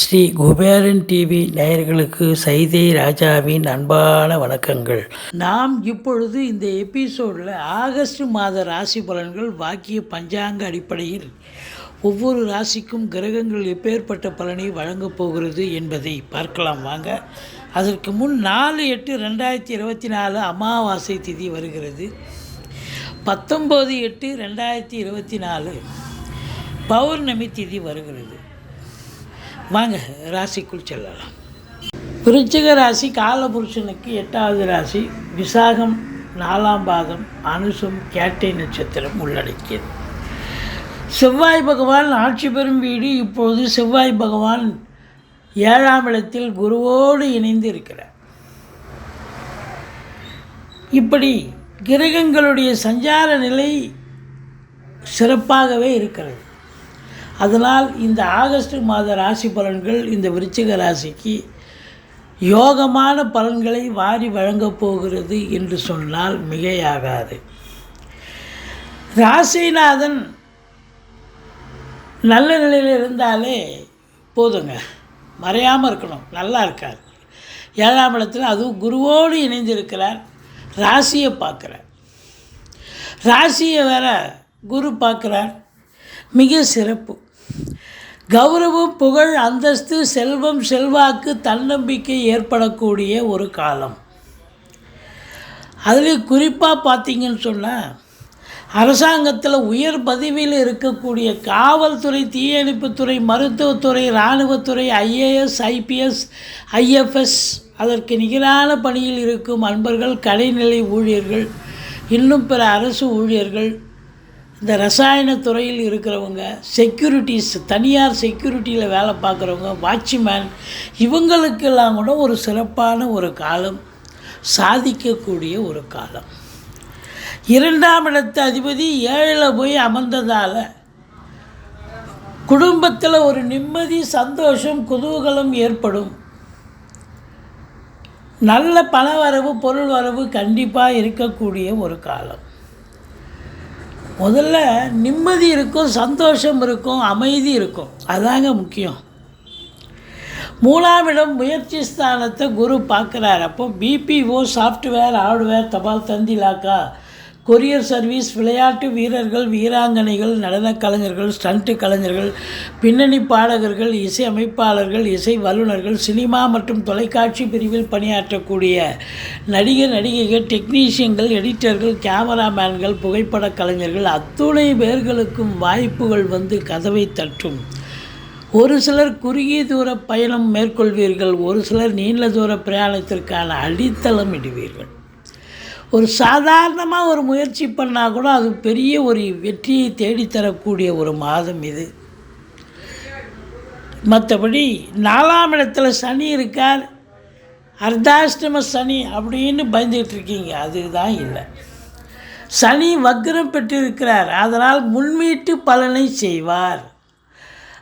Sri Kuberan TV நேயர்களுக்கு சைதை ராஜாவின் அன்பான வணக்கங்கள். நாம் இப்பொழுது இந்த எபிசோடில் ஆகஸ்ட் மாத ராசி பலன்கள் வாக்கிய பஞ்சாங்க அடிப்படையில் ஒவ்வொரு ராசிக்கும் கிரகங்கள் எப்பேற்பட்ட பலனை வழங்கப் போகிறது என்பதை பார்க்கலாம் வாங்க. அதற்கு முன் நாலு எட்டு ரெண்டாயிரத்தி இருபத்தி நாலு அமாவாசை திதி வருகிறது. பத்தொம்போது எட்டு ரெண்டாயிரத்தி இருபத்தி நாலு பௌர்ணமி திதி வருகிறது. வாங்க ராசிக்குள் செல்லலாம். விருச்சிக ராசி காலபுருஷனுக்கு எட்டாவது ராசி விசாகம் நாலாம் பாதம் அனுசம் கேட்டை நட்சத்திரம் உள்ளடக்கியது. செவ்வாய் பகவான் ஆட்சி பெறும் வீடு. இப்பொழுது செவ்வாய் பகவான் ஏழாம் இடத்தில் குருவோடு இணைந்து இருக்கிறார். இப்படி கிரகங்களுடைய சஞ்சார நிலை சிறப்பாகவே இருக்கிறது. அதனால் இந்த ஆகஸ்ட் மாத ராசி பலன்கள் இந்த விருச்சிக ராசிக்கு யோகமான பலன்களை வாரி வழங்கப் போகிறது என்று சொன்னால் மிகையாகாது. ராசிநாதன் நல்ல நிலையில் இருந்தாலே போதுங்க. மறையாமல் இருக்கணும். நல்லா இருக்கார். ஏழாம் இடத்துல அதுவும் குருவோடு இணைந்திருக்கிறார். ராசியை பார்க்குறார். ராசியை வேற குரு பார்க்குறார். மிக சிறப்பு. கௌரவம் புகழ் அந்தஸ்து செல்வம் செல்வாக்கு தன்னம்பிக்கை ஏற்படக்கூடிய ஒரு காலம். அதுலேயும் குறிப்பாக பார்த்தீங்கன்னு சொன்னால் அரசாங்கத்தில் உயர் பதவியில் இருக்கக்கூடிய காவல்துறை தீயணைப்புத்துறை மருத்துவத்துறை இராணுவத்துறை ஐஏஎஸ் ஐபிஎஸ் ஐஎஃப்எஸ் அதற்கு நிகரான பணியில் இருக்கும் அன்பர்கள் கடைநிலை ஊழியர்கள் இன்னும் பிற அரசு ஊழியர்கள் இந்த ரசாயன துறையில் இருக்கிறவங்க செக்யூரிட்டிஸ் தனியார் செக்யூரிட்டியில் வேலை பார்க்குறவங்க வாட்ச்மேன் இவங்களுக்கெல்லாம் கூட ஒரு சிறப்பான ஒரு காலம் சாதிக்கக்கூடிய ஒரு காலம். இரண்டாம் இடத்து அதிபதி ஏழில் போய் அமர்ந்ததால் குடும்பத்தில் ஒரு நிம்மதி சந்தோஷம் குதூகலம் ஏற்படும். நல்ல பண வரவு பொருள் வரவு கண்டிப்பாக இருக்கக்கூடிய ஒரு காலம். முதல்ல நிம்மதி இருக்கும் சந்தோஷம் இருக்கும் அமைதி இருக்கும். அதாங்க முக்கியம். மூணாவிடம் முயற்சி ஸ்தானத்தை குரு பார்க்குறாரு. அப்போ பிபிஓ சாஃப்ட்வேர் ஹார்ட்வேர் தபால் தந்திலாக்கா கொரியர் சர்வீஸ் விளையாட்டு வீரர்கள் வீராங்கனைகள் நடனக் கலைஞர்கள் ஸ்டண்ட்டு கலைஞர்கள் பின்னணி பாடகர்கள் இசை அமைப்பாளர்கள் இசை வல்லுநர்கள் சினிமா மற்றும் தொலைக்காட்சி பிரிவில் பணியாற்றக்கூடிய நடிகர் நடிகைகள் டெக்னீஷியன்கள் எடிட்டர்கள் கேமராமேன்கள் புகைப்படக் கலைஞர்கள் அத்துணை பேர்களுக்கும் வாய்ப்புகள் வந்து கதவை தட்டும். ஒரு சிலர் குறுகிய தூர பயணம் மேற்கொள்வீர்கள் ஒரு சிலர் நீண்ட தூர பிரயாணத்திற்கான அடித்தளம் இடுவீர்கள் ஒரு சாதாரணமாக ஒரு முயற்சி பண்ணால் கூட அது பெரிய ஒரு வெற்றியை தேடித்தரக்கூடிய ஒரு மாதம் இது. மற்றபடி நாலாம் இடத்துல சனி இருக்கார். அர்த்தாஷ்டம சனி அப்படின்னு பயந்துகிட்டு இருக்கீங்க. அதுதான் இல்லை. சனி வக்ரம் பெற்றிருக்கிறார். அதனால் முன்மீட்டு பலனை செய்வார்.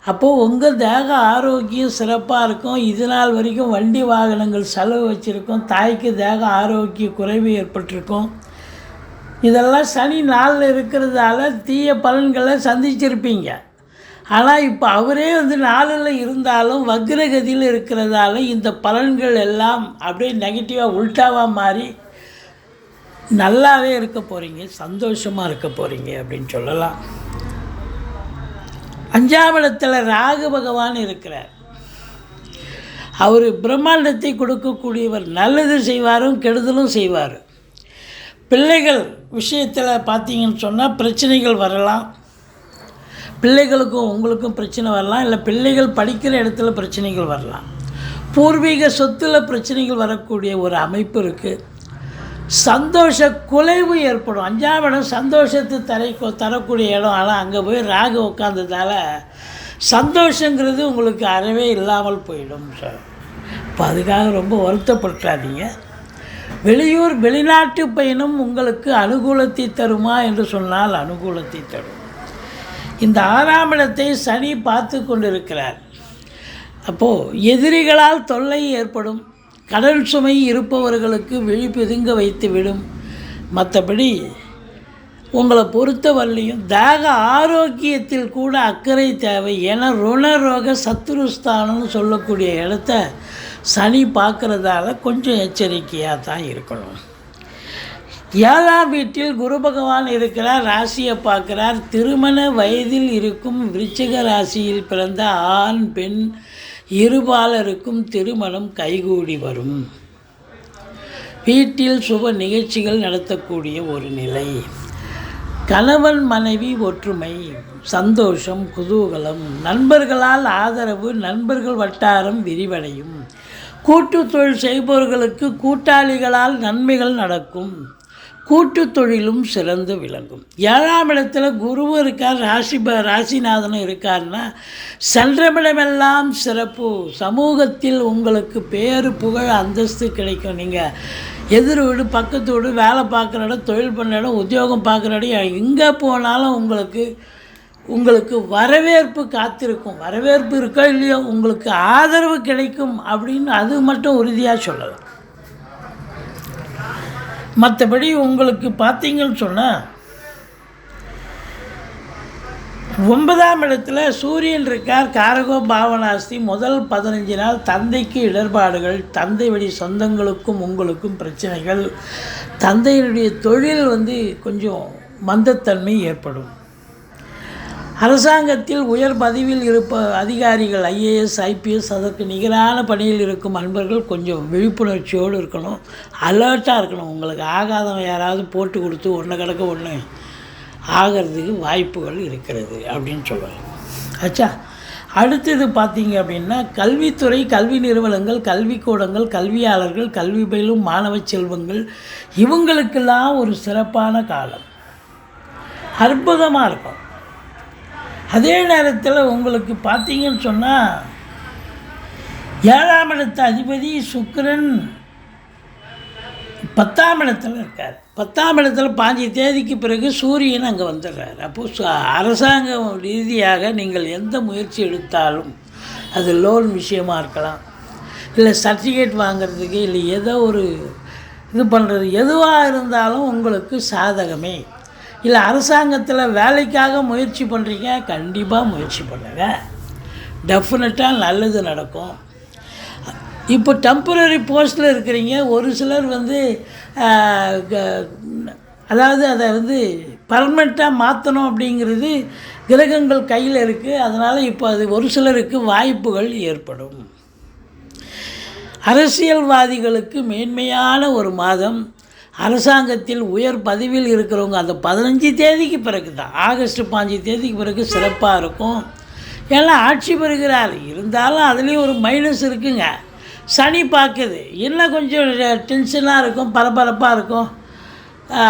அப்போது உங்கள் தேக ஆரோக்கியம் சிறப்பாக இருக்கும். இது நாள் வரைக்கும் வண்டி வாகனங்கள் செலவு வச்சுருக்கோம். தாய்க்கு தேக ஆரோக்கிய குறைவு ஏற்பட்டிருக்கும். இதெல்லாம் சனி நாளில் இருக்கிறதால தீய பலன்களை சந்திச்சிருப்பீங்க. ஆனால் இப்போ அவரே வந்து நாளில் இருந்தாலும் வக்ரகதியில் இருக்கிறதால இந்த பலன்கள் எல்லாம் அப்படியே நெகட்டிவாக உல்ட்டாவாக மாறி நல்லாவே இருக்க போகிறீங்க சந்தோஷமாக இருக்க போகிறீங்க அப்படின்னு சொல்லலாம். அஞ்சாம் இடத்துல ராகு பகவான் இருக்கிறார். அவர் பிரம்மாண்டத்தை கொடுக்கக்கூடியவர் நல்லது செய்வாரும் கெடுதலும் செய்வார். பிள்ளைகள் விஷயத்தில் பார்த்தீங்கன்னு சொன்னால் பிரச்சனைகள் வரலாம். பிள்ளைகளுக்கும் உங்களுக்கும் பிரச்சனை வரலாம். இல்லை பிள்ளைகள் படிக்கிற இடத்துல பிரச்சனைகள் வரலாம். பூர்வீக சொத்தில் பிரச்சனைகள் வரக்கூடிய ஒரு அமைப்பு இருக்குது சந்தோஷ குலைவு ஏற்படும். அஞ்சாம் இடம் சந்தோஷத்தை தரை தரக்கூடிய இடம். ஆனால் அங்கே போய் ராகு உட்காந்ததால் சந்தோஷங்கிறது உங்களுக்கு அறவே இல்லாமல் போயிடும் சார் இப்போ அதுக்காக ரொம்ப வருத்தப்பட்டாதீங்க வெளியூர் வெளிநாட்டு பயணம் உங்களுக்கு அனுகூலத்தை தருமா என்று சொன்னால் அனுகூலத்தை தரும். இந்த ஆறாம் இடத்தை சனி பார்த்து கொண்டிருக்கிறார். அப்போது எதிரிகளால் தொல்லை ஏற்படும். கடல் சுமை இருப்பவர்களுக்கு விழிப்பெதுங்க வைத்து விடும் மற்றபடி உங்களை பொறுத்தவரையிலையும் தேக ஆரோக்கியத்தில் கூட அக்கறை தேவை ஏன்னா ருணரோக சத்துருஸ்தானம்னு சொல்லக்கூடிய இடத்த சனி பார்க்குறதால கொஞ்சம் எச்சரிக்கையாக தான் இருக்கணும். ஏழாம் வீட்டில் குரு பகவான் இருக்கிறார் ராசியை பார்க்குறார். திருமண வயதில் இருக்கும் விருச்சிக ராசியில் பிறந்த ஆண் பெண் இருபாலருக்கும் திருமணம் கைகூடி வரும். வீட்டில் சுப நிகழ்ச்சிகள் நடத்தக்கூடிய ஒரு நிலை. கணவன் மனைவி ஒற்றுமை சந்தோஷம் குதூகலம் நண்பர்களால் ஆதரவு நண்பர்கள் வட்டாரம் விரிவடையும். கூட்டு தொழில் செய்பவர்களுக்கு கூட்டாளிகளால் நன்மைகள் நடக்கும். கூட்டு தொழிலும் சிறந்து விளங்கும். ஏழாம் இடத்துல குருவும் இருக்கார் ராசி ராசிநாதனும் இருக்காருன்னா சென்றமிடமெல்லாம் சிறப்பு. சமூகத்தில் உங்களுக்கு பேரு புகழ் அந்தஸ்து கிடைக்கும். நீங்கள் எதிர் வீடு பக்கத்து வீடு வேலை பார்க்குற இடம் தொழில் பண்ணுற இடம் உத்தியோகம் பார்க்குற இடம் எங்கே போனாலும் உங்களுக்கு உங்களுக்கு வரவேற்பு காத்திருக்கும். வரவேற்பு இருக்கோ இல்லையோ உங்களுக்கு ஆதரவு கிடைக்கும் அப்படின்னு அது மட்டும் உறுதியாக சொல்லலாம். மற்றபடி உங்களுக்கு பார்த்தீங்கன்னு சொன்னால் ஒன்பதாம் இடத்துல சூரியன் இருக்கார் காரகோ பாவனாஸ்தி முதல் பதினஞ்சு நாள் தந்தைக்கு இடர்பாடுகள் தந்தை வழி சொந்தங்களுக்கும் உங்களுக்கும் பிரச்சனைகள். தந்தையினுடைய தொழில் வந்து கொஞ்சம் மந்தத்தன்மை ஏற்படும். அரசாங்கத்தில் உயர் பதவியில் இருப்ப அதிகாரிகள் ஐஏஎஸ் ஐபிஎஸ் அதற்கு நிகரான பணியில் இருக்கும் அன்பர்கள் கொஞ்சம் விழிப்புணர்ச்சியோடு இருக்கணும் அலர்ட்டாக இருக்கணும். உங்களுக்கு ஆகாதவன் யாராவது போட்டு கொடுத்து ஒன்று கிடக்க ஒன்று ஆகிறதுக்கு வாய்ப்புகள் இருக்கிறது அப்படின்னு சொல்லுவாங்க ஆச்சா அடுத்தது பார்த்தீங்க அப்படின்னா கல்வித்துறை கல்வி நிறுவனங்கள் கல்விக்கூடங்கள் கல்வியாளர்கள் கல்வி பயிலும் மாணவ செல்வங்கள் இவங்களுக்கெல்லாம் ஒரு சிறப்பான காலம். அற்புதமாக இருக்கும். அதே நேரத்தில் உங்களுக்கு பார்த்தீங்கன்னு சொன்னால் ஏழாம் இடத்து அதிபதி சுக்கரன் பத்தாம் இடத்துல இருக்கார். பத்தாம் இடத்துல பாஞ்சு தேதிக்கு பிறகு சூரியன் அங்கே வந்துடுறார். அப்போது அரசாங்கம் ரீதியாக நீங்கள் எந்த முயற்சி எடுத்தாலும் அது லோன் விஷயமா இருக்கலாம். இல்லை சர்டிஃபிகேட் வாங்குறதுக்கு இல்லை ஏதோ ஒரு இது பண்ணுறது எதுவாக இருந்தாலும் உங்களுக்கு சாதகமே. இல்லை அரசாங்கத்தில் வேலைக்காக முயற்சி பண்ணுறீங்க கண்டிப்பாக முயற்சி பண்ணுங்கள் டெஃபினட்டாக நல்லது நடக்கும். இப்போ டெம்பரரி போஸ்ட்டில் இருக்கிறீங்க ஒரு சிலர் வந்து க- அதாவது அதை வந்து பர்மனெண்ட்டாக மாற்றணும் அப்படிங்கிறது கிரகங்கள் கையில் இருக்குது அதனால் இப்போ அது ஒரு சிலருக்கு வாய்ப்புகள் ஏற்படும். அரசியல்வாதிகளுக்கு மேன்மையான ஒரு மாதம் அரசாங்கத்தில் உயர் பதவியில் இருக்கிறவங்க அந்த பதினஞ்சு தேதிக்கு பிறகு தான் ஆகஸ்ட் பாஞ்சு தேதிக்கு பிறகு சிறப்பாக இருக்கும். எல்லாம் ஆட்சி பெறுகிறார். இருந்தாலும் அதுலேயும் ஒரு மைனஸ் இருக்குங்க. சனி பார்க்குது. இன்னும் கொஞ்சம் டென்ஷனாக இருக்கும் பரபரப்பாக இருக்கும்.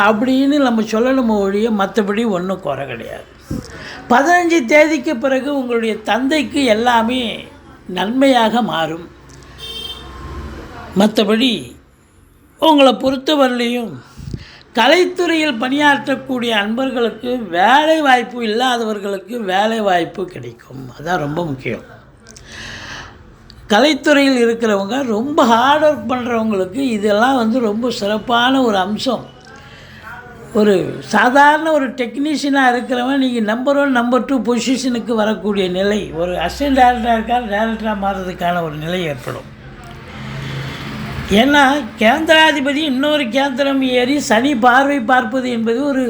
அப்படின்னு நம்ம சொல்லணும் ஒழிய மற்றபடி ஒன்றும் குறை கிடையாது. பதினஞ்சு தேதிக்கு பிறகு உங்களுடைய தந்தைக்கு எல்லாமே நன்மையாக மாறும். மற்றபடி உங்களை பொறுத்தவரையிலையும் கலைத்துறையில் பணியாற்றக்கூடிய அன்பர்களுக்கு வேலை வாய்ப்பு இல்லாதவர்களுக்கு வேலை வாய்ப்பு கிடைக்கும். அதுதான் ரொம்ப முக்கியம். கலைத்துறையில் இருக்கிறவங்க ரொம்ப ஹார்ட் ஒர்க் பண்ணுறவங்களுக்கு இதெல்லாம் வந்து ரொம்ப சிறப்பான ஒரு அம்சம். ஒரு சாதாரண ஒரு டெக்னீஷியனாக இருக்கிறவன் நீங்கள் நம்பர் ஒன் நம்பர் டூ பொசிஷனுக்கு வரக்கூடிய நிலை ஒரு அசிஸ்டன்ட் டேரக்டராக இருக்கார் டேரக்டராக மாறுறதுக்கான ஒரு நிலை ஏற்படும். ஏன்னா கேந்திராதிபதி இன்னொரு கேந்திரம் ஏறி சனி பார்வை பார்ப்பது என்பது ஒரு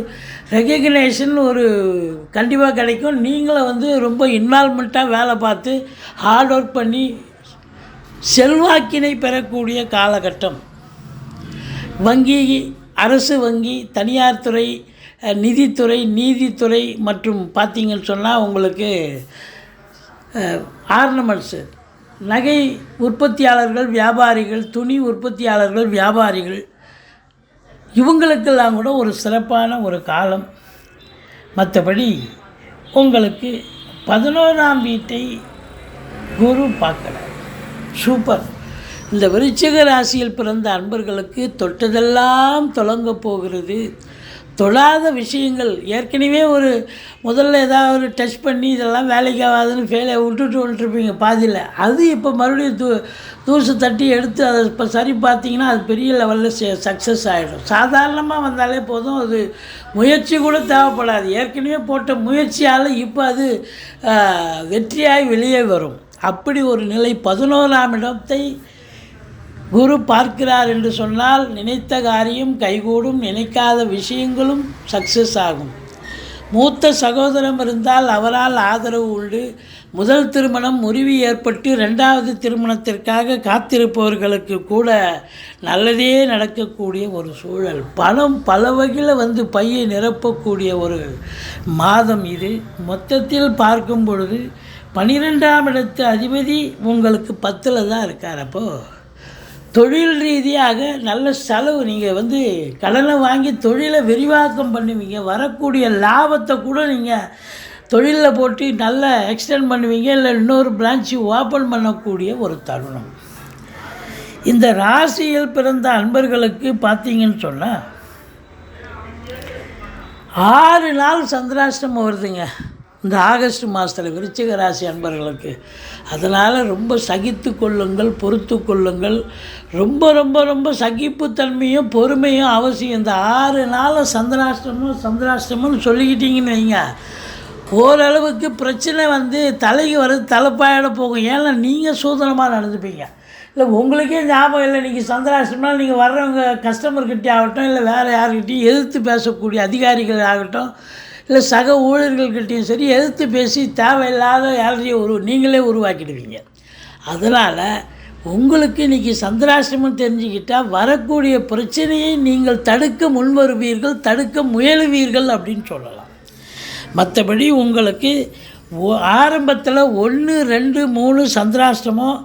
ரெகக்னேஷன் ஒரு கண்டிப்பாக கிடைக்கும். நீங்களும் வந்து ரொம்ப இன்வால்மெண்ட்டாக வேலை பார்த்து ஹார்ட் ஒர்க் பண்ணி செல்வாக்கினை பெறக்கூடிய காலகட்டம். வங்கி அரசு வங்கி தனியார் துறை நிதித்துறை நீதித்துறை மற்றும் பார்த்தீங்கன்னு சொன்னால் உங்களுக்கு ஆர்னமெண்ட்ஸு. நகை உற்பத்தியாளர்கள் வியாபாரிகள் துணி உற்பத்தியாளர்கள் வியாபாரிகள் இவங்களுக்கெல்லாம் கூட ஒரு சிறப்பான ஒரு காலம். மற்றபடி உங்களுக்கு பதினோராம் வீட்டை குரு பார்க்கல. சூப்பர். இந்த விருச்சிக ராசியில் பிறந்த அன்பர்களுக்கு தொட்டதெல்லாம் தொடங்க போகிறது. தொழாத விஷயங்கள். ஏற்கனவே ஒரு முதல்ல ஏதாவது ஒரு டச் பண்ணி இதெல்லாம் வேலைக்கு ஆகாதுன்னு ஃபெயிலை விட்டுட்டு வந்துட்டுருப்பீங்க பாதியில். அது இப்போ மறுபடியும் தூ தூசு தட்டி எடுத்து அதை இப்போ சரி பார்த்தீங்கன்னா அது பெரிய லெவலில் சக்ஸஸ் ஆகிடும் சாதாரணமாக வந்தாலே போதும். அது முயற்சி கூட தேவைப்படாது. ஏற்கனவே போட்ட முயற்சியால் இப்போ அது ஆஹ், வெற்றியாய் வெளியே வரும். அப்படி ஒரு நிலை பதினோராம் இடத்தை குரு பார்க்கிறார் என்று சொன்னால் நினைத்த காரியம் கைகூடும் நினைக்காத விஷயங்களும் சக்ஸஸ் ஆகும். மூத்த சகோதரம் இருந்தால் அவரால் ஆதரவு உண்டு. முதல் திருமணம் முறிவு ஏற்பட்டு ரெண்டாவது திருமணத்திற்காக காத்திருப்பவர்களுக்கு கூட நல்லதே நடக்கக்கூடிய ஒரு சூழல். பணம் பல வகையில் வந்து பையை நிரப்பக்கூடிய ஒரு மாதம் இது. மொத்தத்தில் பார்க்கும் பொழுது பனிரெண்டாம் இடத்து அதிபதி உங்களுக்கு பத்தில் தான் இருக்கார் அப்போது தொழில் ரீதியாக நல்ல செலவு நீங்கள் வந்து கடனை வாங்கி தொழிலை விரிவாக்கம் பண்ணுவீங்க. வரக்கூடிய லாபத்தை கூட நீங்கள் தொழிலில் போட்டு நல்ல எக்ஸ்டெண்ட் பண்ணுவீங்க. இல்லை இன்னொரு பிரான்ச்சு ஓப்பன் பண்ணக்கூடிய ஒரு தருணம். இந்த ராசியில் பிறந்த அன்பர்களுக்கு பார்த்தீங்கன்னு சொன்னால் ஆறு நாள் சந்திராஷ்டமம் வருதுங்க. இந்த ஆகஸ்ட் மாதத்தில் விருச்சிக ராசி அன்பர்களுக்கு அதனால் ரொம்ப சகித்து கொள்ளுங்கள் பொறுத்து கொள்ளுங்கள். ரொம்ப ரொம்ப ரொம்ப சகிப்புத்தன்மையும் பொறுமையும் அவசியம். இந்த ஆறு நாள் சந்திராஷ்டமம் சந்திராஷ்டமம்னு சொல்லிக்கிட்டீங்கன்னு வைங்க. ஓரளவுக்கு பிரச்சனை வந்து தலைக்கு வர்றது தலைப்பாயிட போகும். ஏன்னா நீங்கள் சூதனமாக நடந்துப்பீங்க. இல்லை உங்களுக்கே ஞாபகம் இல்லை நீங்கள் சந்திராஷ்டம்னா நீங்கள் வர்றவங்க கஸ்டமர்கிட்டே ஆகட்டும் இல்லை வேறு யார்கிட்டையும் எதிர்த்து பேசக்கூடிய அதிகாரிகள் ஆகட்டும் இல்லை சக ஊழியர்கள்கிட்டையும் சரி எதிர்த்து பேசி தேவையில்லாத யாரையும் உரு நீங்களே உருவாக்கிடுவீங்க. அதனால் உங்களுக்கு இன்றைக்கி சந்திராசிரமம் தெரிஞ்சுக்கிட்டால் வரக்கூடிய பிரச்சனையை நீங்கள் தடுக்க முன்வருவீர்கள் தடுக்க முயலுவீர்கள் அப்படின்னு சொல்லலாம். மற்றபடி உங்களுக்கு ஆரம்பத்தில் ஒன்று ரெண்டு மூணு சந்திராஷ்டமம்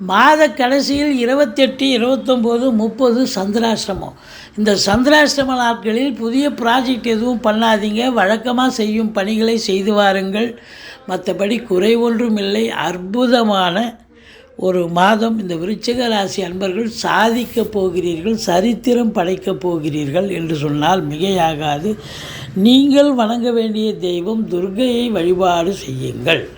மாத கடைசியில் இருபத்தெட்டு இருபத்தொம்போது முப்பது சந்திராஷ்டமம் இந்த சந்திராஷ்டம நாட்களில் புதிய ப்ராஜெக்ட் எதுவும் பண்ணாதீங்க. வழக்கமாக செய்யும் பணிகளை செய்து வாருங்கள். மற்றபடி குறை ஒன்றும் இல்லை அற்புதமான ஒரு மாதம். இந்த விருச்சிக ராசி அன்பர்கள் சாதிக்கப் போகிறீர்கள் சரித்திரம் படைக்கப் போகிறீர்கள் என்று சொன்னால் மிகையாகாது. நீங்கள் வணங்க வேண்டிய தெய்வம் துர்கையை வழிபாடு செய்யுங்கள்.